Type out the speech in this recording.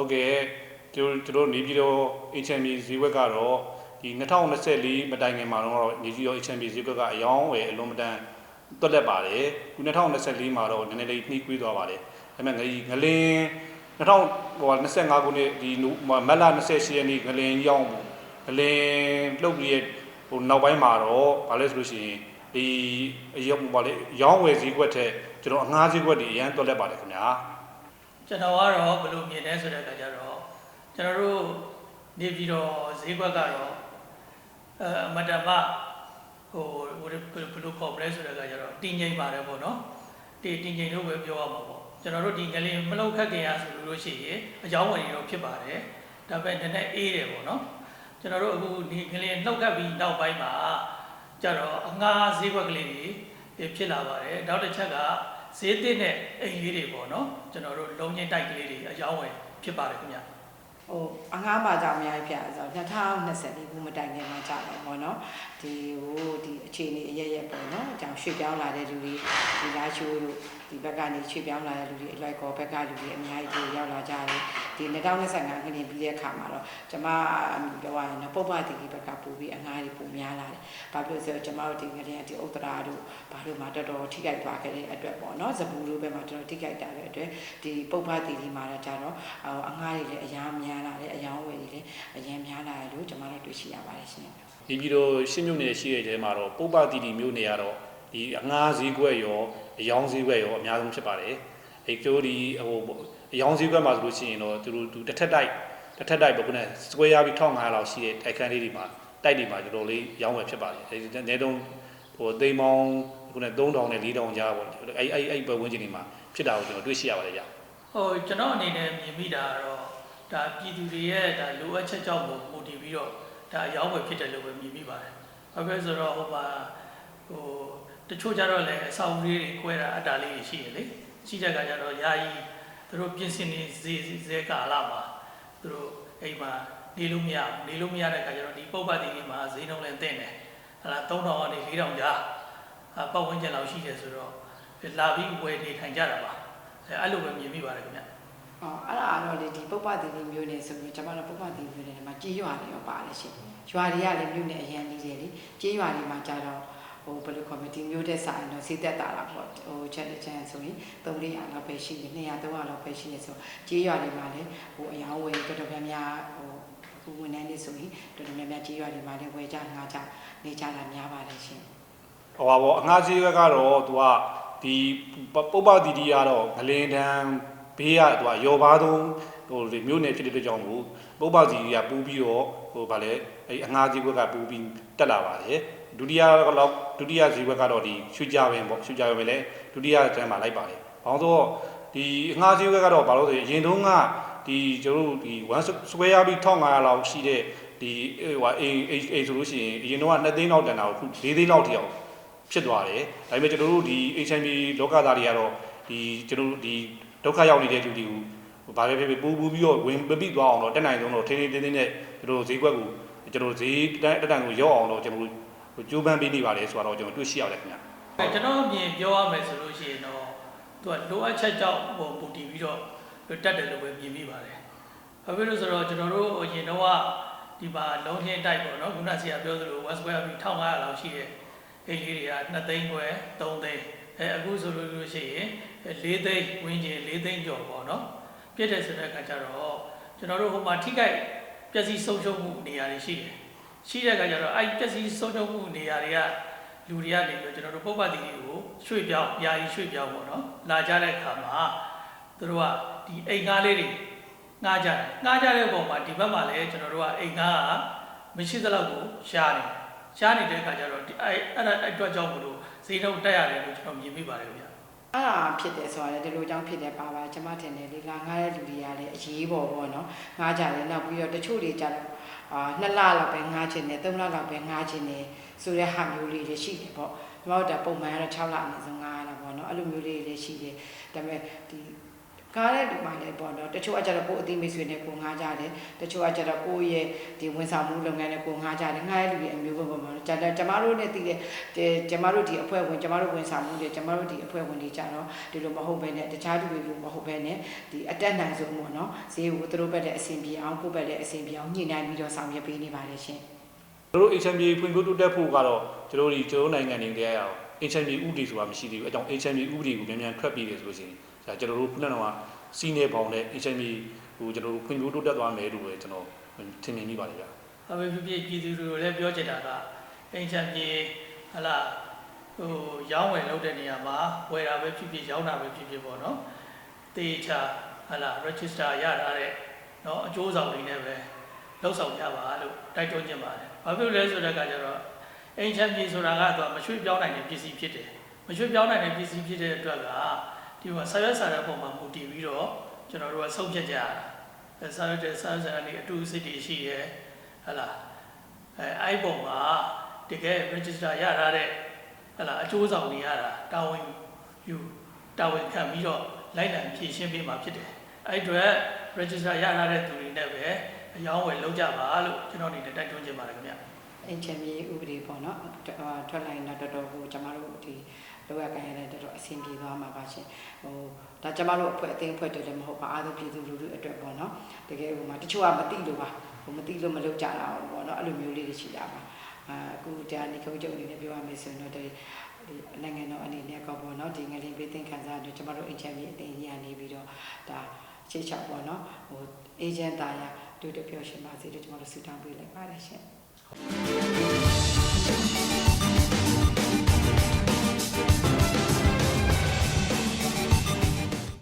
ဟုတ်ကဲ့ကျွန်တော်တို့နေပြည်တော် HMB ဈေးကွက်ကတော့ဒီ2024မတိုင်ခင်မှာတော့နေပြည်တော် HMB ဈေးကွက်ကအယောင်းဝယ်အလုံးမတန်တွက်လက်ပါတယ်ခု2024မှာတော့နည်းနည်းလေးနှီးကွေးသွားပါတယ်ဒါပေမဲ့ငရီငလင်း2025ခုနှစ်ဒီမတ်လ28ရက်နေ့ငလင်းရောင်းငလင်းလှုပ်ပြီးဟိုနောက်ပိုင်းမှာတော့ဗာလဲဆိုလို့ရှိရင်ဒီအရောက်ဗာလဲရောင်းဝယ်ဈေးကွက်ထက်ကျွန်တော်အငှားဈေးကွက်တွေအရန်တွက်လက်ပါတယ်ခင်ဗျာ ကျွန်တော်ကတော့ဘယ်လိုမြင်လဲဆိုတဲ့အခါကျတော့ကျွန်တော်တို့နေပြီးတော့ဈေးကွက်ကတော့အဲအမတ္တမဟိုဟိုဘယ်လိုခေါ်မလဲဆိုတဲ့အခါကျတော့တင်းငိမ့်ပါတယ်ပေါ့နော်တီတင်းငိမ့်လို့ပဲပြောရမှာပေါ့ကျွန်တော်တို့ဒီကလေးမလောက်ခက်ခင်ရဆိုလို့ရှိရင်အကြောင်းဝင်ရောဖြစ်ပါတယ်ဒါပေမဲ့နည်းနည်းအေးတယ်ပေါ့နော်ကျွန်တော်တို့အခုဒီကလေးနှုတ်ခတ်ပြီးနောက်ပိုင်းမှာကျတော့အငှားဈေးကွက်ကလေးတွေဖြစ်လာပါတယ်နောက်တစ်ချက်က ဈေးတစ်နဲ့အိမ်လေးတွေပေါ့နော်ကျွန်တော်တို့လုံးချင်းတိုက်ကလေးတွေအကြောင်းဝင်ဖြစ်ပါတယ်ခင်ဗျာဟိုအငှားပါကြောင့်အများကြီးဖြစ်အောင်ဆို2024ခုမတိုင်ခင်မှာကြာတယ်ပေါ့နော်ဒီဟိုဒီအခြေအနေအရရက်ပေါ့နော်အကြောင်းရွှေ့ပြောင်းလာတဲ့လူတွေဒီလာရှိုးတို့ ဒီဘက်ကနေရွှေ့ပြောင်းလာတဲ့လူတွေအလိုက်ကောဘက်ကလူတွေအများကြီးဒီရောက်လာကြတယ်ဒီ2025ခုနှစ်ပြီးတဲ့အခါမှာတော့ကျမပြောရရင်တော့ပုပ္ပတိကိဘက်ကပို့ပြီးအငှားတွေပိုများလာတယ်ဘာဖြစ်လို့ဆိုတော့ကျမတို့ဒီငရင်ဒီဥတ္တရာတို့ဘာလို့မှတော်တော်ထိခိုက်သွားခဲ့တဲ့အတွက်ပေါ့နော်ဇပူတို့ဘက်မှာတော်တော်ထိခိုက်တာတဲ့အတွက်ဒီပုပ္ပတိကိမှာတော့ကြတော့အငှားတွေလည်းအများများလာတယ်အယောင်းဝယ်တွေလည်းအရင်များလာတယ်လို့ကျမတို့တွေ့ရှိရပါတယ်ရှင်ဒီပြီးတော့ရှင်းမြို့နယ်ရှိတဲ့တဲမှာတော့ပုပ္ပတိတိမြို့နယ်ကတော့ ဒီအငှားဈေးကွက်ရောအယောင်းဈေးကွက်ရောအများဆုံးဖြစ်ပါတယ်အဲကျိုးဒီဟိုအယောင်းဈေးကွက်မှာဆိုလို့ရှိရင်တော့သူတို့သူတစ်ထက်တိုက်တစ်ထက်တိုက်ပေါ့ခုနစကွဲရပြီး1500လောက်ရှိတဲ့တိုက်ခန်းလေးတွေမှာတိုက်တွေမှာတော်တော်လေးရောင်းဝယ်ဖြစ်ပါတယ်အဲဒီနေတုံးဟိုသိမ်းမောင်းခုန3000နဲ့4000ကြားပေါ့အဲအဲအဲဘဝင်းကျင်တွေမှာဖြစ်တာကိုကျွန်တော်တွေ့ရှိရပါတယ်ဗျဟိုကျွန်တော်အနေနဲ့မြင်မိတာကတော့ဒါပြည်သူတွေရဲ့ဒါလိုအပ်ချက်ကြောင့်မို့မူတည်ပြီးတော့ဒါအယောင်းဝယ်ဖြစ်တယ်လို့ပဲမြင်မိပါတယ်။ဘာဖြစ်လို့ဆိုတော့ဟိုမှာဟို တချို့ကြတော့လည်းအဆောင်လေးတွေကွဲတာအတားလေးတွေရှိရလေ။ရှိတဲ့ကကြတော့ယာယီသူတို့ပြင်ဆင်နေဈေးဈေးကာလမှာသူတို့အိမ်မှာနေလို့မရဘူးနေလို့မရတဲ့ကကြတော့ဒီပုပ္ပတိကြီးမှာဈေးနှုန်းလည်းတင်တယ်။ဟလာ3000ကနေ4000ကြားအပတ်ဝန်းကျင်လောက်ရှိတယ်ဆိုတော့လာပြီးဝယ်နေထိုင်ကြတာပါ။အဲအဲ့လိုပဲမြင်မိပါတယ်ခင်ဗျ။အော်အဲ့ဒါတော့လေဒီပုပ္ပတိတိမျိုးနေဆိုပြီးကျမတို့ပုပ္ပတိမျိုးနေမှာကြေးရွာတွေရောပါတယ်ရှင်ရွာတွေကလည်းမျိုးနဲ့အရင်နေတယ်လေကြေးရွာတွေမှာကြာတော့ ဟိုဘယ်လိုခေါ်မလဲဒီမျိုးတဲ့စာရင်တော့ဈေးသက်တာလားပေါ့ဟိုချက်တစ်ချက်ဆိုရင်300လောက်ပဲရှိတယ်200 300လောက်ပဲရှိတယ်ဆိုကြေးရွာတွေမှာလည်းဟိုအယောင်းဝယ်တော်တော်များများဟိုအခုဝန်ထမ်းတွေဆိုရင်တော်တော်များများကြေးရွာတွေမှာလည်းဝယ်ကြငါကြနေကြတာများပါတယ်ရှင်ဟိုပါဘောအငှားဈေးဘက်ကတော့သူကဒီပုပ္ပတိတိကတော့ငလင်တန်းဘေးကသူကရောပါသုံးဟိုဒီမြို့နယ်ဖြစ်တဲ့အတွက်ကြောင့်မို့ပုပ္ပတိတိကပူးပြီးတော့ဟိုဗာလဲအဲအငှားဈေးဘက်ကပူးပြီးတက်လာပါတယ် ဒုတိယကတော့ဒုတိယဈေးဘက်ကတော့ဒီရွှေကြပင်ပေါ့ရွှေကြပင်ပဲလေဒုတိယတန်းမှာလိုက်ပါတယ်။ဘာလို့ဆိုဒီအငှားဈေးဘက်ကတော့ဘာလို့ဆိုရင်အရင်တုန်းကဒီကျွန်တော်တို့ဒီ1 square ပြီး1500လောက်ရှိတဲ့ဒီဟိုအိမ်အိမ်ဆိုလို့ရှိရင်အရင်တုန်းက2သိန်းလောက်တန်တာကိုအခု4သိန်းလောက်ထိအောင်ဖြစ်သွားတယ်ဒါပေမဲ့ကျွန်တော်တို့ဒီ HIV လောကသားတွေကတော့ဒီကျွန်တော်တို့ဒီဒုက္ခရောက်နေတဲ့လူတွေကိုဘာပဲဖြစ်ဖြစ်ပူပူပြီးတော့ဝင်ပပိသွားအောင်တော့တက်နိုင်ဆုံးတော့ထိန်းထိန်းတင်းတင်းနဲ့ကျွန်တော်တို့ဈေးကွက်ကိုကျွန်တော်တို့ဈေးတက်တန်ကိုရောက်အောင်တော့ကျွန်တော်တို့ ကြိုးပမ်းပေးနေပါလေဆိုတော့ကျွန်တော်တွေ့ရှိရတယ်ခင်ဗျာအဲကျွန်တော်အမြင်ပြောရမယ်ဆိုလို့ရှိရင်တော့သူကလိုအပ်ချက်ကြောင့်ဟိုပူတည်ပြီးတော့တက်တယ်လို့ပဲမြင်မိပါတယ်။ဘာဖြစ်လို့ဆိုတော့ကျွန်တော်တို့အရင်တော့ဒီမှာလုံးချင်းတိုက်ပေါ့နော်ခုနဆရာပြောသလို West Square ပြီး1500လောက်ရှိတဲ့အိမ်လေးတွေက2သိန်းခွဲ3သိန်းအဲအခုဆိုလို့ရှိရင်4သိန်းဝင်းကျင်4သိန်းကျော်ပေါ့နော်။ပြည့်တယ်ဆိုတဲ့အခါကျတော့ကျွန်တော်တို့ဟိုမှာထိခိုက်ပျက်စီးဆုံးရှုံးမှုနေရာတွေရှိတယ်။ ရှိတဲ့အခါကျတော့အဲ့ပျက်စီးဆုံးရှုံးမှုနေရာတွေကလူတွေကနေပြီးတော့ကျွန်တော်တို့ပုပ္ပတိတွေကိုရွှေ့ပြောင်းယာယီရွှေ့ပြောင်းပေါ့နော်လာကြတဲ့အခါမှာသူတို့ကဒီအိမ်ကားလေးတွေငှားကြတယ်ငှားကြတဲ့ပုံမှာဒီဘက်မှာလည်းကျွန်တော်တို့ကအိမ်ကားကမရှိသလောက်ကိုရှားနေတယ်ရှားနေတဲ့အခါကျတော့ဒီအဲ့အဲ့ဒါအဲ့အတွက်ကြောင့်မလို့ဈေးနှုန်းတက်ရတယ်လို့ကျွန်တော်မြင်မိပါတယ်ခင်ဗျာအဲ့ဒါဖြစ်တယ်ဆိုတာလေဒီလိုကြောင့်ဖြစ်တယ်ပါပါကျွန်မထင်တယ်လေလာငားတဲ့လူတွေကလည်းအရေးပေါ်ပေါ့နော်ငားကြတယ်နောက်ပြီးတော့တချို့တွေကြတော့ အာနှစ်လလောက်ပဲငားခြင်းနဲ့သုံးလလောက်ပဲငားခြင်းနဲ့ဆိုတဲ့ဟာမျိုးလေးတွေရှိတယ်ပေါ့ကျွန်တော်တို့ဒါပုံမှန်ကတော့6လအနည်းဆုံးငားရတာပေါ့နော်အဲ့လိုမျိုးလေးတွေရှိတယ်ဒါပေမဲ့ဒီ ကားတဲ့ဒီမှာလည်းပေါ့နော်တချို့ကကျတော့ကိုယ်အသိမိတ်ဆွေနဲ့ကိုငားကြတယ်တချို့ကကျတော့ကိုယ့်ရဲ့ဒီဝန်ဆောင်မှုလုပ်ငန်းနဲ့ကိုငားကြတယ်ငားတဲ့လူတွေအမျိုးပဲပေါ့နော်ကျတော့ကျမတို့နဲ့တည်တဲ့ကျမတို့ဒီအဖွဲ့ဝင်ကျမတို့ဝန်ဆောင်မှုတွေကျမတို့ဒီအဖွဲ့ဝင်တွေကြတော့ဒီလိုမဟုတ်ဘဲနဲ့တခြားလူတွေလိုမဟုတ်ဘဲနဲ့ဒီအတက်နိုင်ဆုံးပေါ့နော်ဈေးကိုသူတို့ဘက်တဲ့အဆင်ပြေအောင်ကိုယ့်ဘက်လည်းအဆင်ပြေအောင်ညှိနှိုင်းပြီးတော့ဆောင်ရွက်ပေးနေပါတယ်ရှင်ကျွန်တော်တို့ HMB ဖွံ့ဖြိုးတိုးတက်ဖို့ကတော့ကျွန်တော်တို့ဒီကျွန်တော်တို့နိုင်ငံတွေတည်းရအောင် HMB ဥပဒေဆိုတာမရှိသေးဘူးအဲကြောင့် HMB ဥပဒေကိုမြန်မြန်ထွက်ပြီးတယ်ဆိုလို့ရှိရင်ဒါကျွန်တော်တို့ခုနကတော့စီးနေပေါင်းတဲ့ HMB ဟိုကျွန်တော်တို့ဖွံ့ဖြိုးတိုးတက်သွားမယ်လို့ပဲကျွန်တော်ထင်မြင်မိပါတယ်ဗျာ အမေဖြစ်ဖြစ်ပြည်သူတွေကိုလည်းပြောချင်တာကအင်ချန်ပြေဟလာဟိုရောင်းဝယ်လုပ်တဲ့နေရာမှာဝယ်တာပဲဖြစ်ဖြစ်ရောင်းတာပဲဖြစ်ဖြစ်ပေါ့နော်တေချာဟလာ register ရထားတဲ့เนาะအကျိုးဆောင်တွေနဲ့ပဲလောက်ဆောင်ကြပါလို့တိုက်တွန်းချင်ပါတယ်။ဘာဖြစ်လို့လဲဆိုတဲ့အခါကျတော့ အင်ချန်ပြေဆိုတာကတော့မရွှေ့ပြောင်းနိုင်တဲ့ပစ္စည်းဖြစ်တယ်။မရွှေ့ပြောင်းနိုင်တဲ့ပစ္စည်းဖြစ်တဲ့အတွက်ကဒီမှာဆရာဆရာပုံမှာမူတည်ပြီးတော့ကျွန်တော်တို့ကဆုံးဖြတ်ကြရတာ။အဲဆရာတဲ့ဆရာဆရာနေအတူစိတ်တွေရှိရဲဟလာအဲအဲ့ပုံမှာတကယ် register ရထားတဲ့ဟလာအကျိုးဆောင်တွေရတာတာဝန်ယူတာဝန်ခံပြီးတော့လိုက်လံဖြည့်ရှင်းပေးမှာဖြစ်တယ်။အဲ့အတွက် register ရထားတဲ့သူတွေနဲ့ပဲအယောင်းဝယ်လုပ်ကြပါလို့ကျွန်တော်အနေနဲ့တိုက်တွန်းချင်ပါတယ်ခင်ဗျ။ အင်ချင်မြေဥပဒေပေါ့နော်ထွက်ထွက်လိုက်တော့တော်တော်ကိုကျမတို့ဒီလောကကိုင်ရတဲ့တော်တော်အဆင်ပြေသွားမှာပါရှင်ဟိုဒါကျမတို့အဖွဲ့အသိအဖွဲ့တွေလည်းမဟုတ်ပါအားလုံးပြည်သူလူထုအတွက်ပေါ့နော်တကယ်ဟိုမှာတချို့ကမသိလို့ပါဟိုမသိလို့မလုပ်ကြတာပေါ့နော်အဲ့လိုမျိုးလေးတွေရှိတာပါအာအခုတရားနေခုံးချုပ်အနေနဲ့ပြောရမယ်ဆိုရင်တော့ဒီနိုင်ငံတော်အနေနဲ့ကောပေါ့နော်ဒီငလင်ပေးသင်ခံစားတယ်ကျမတို့အင်ချင်မြေအသိဉာဏ်နေပြီးတော့ဒါချိတ်ချပေါ့နော်ဟိုအေဂျင့်သားရတို့တို့ပြောရှင်ပါစေလို့ကျမတို့ဆုတောင်းပေးလိုက်ပါတယ်ရှင် フフフフ。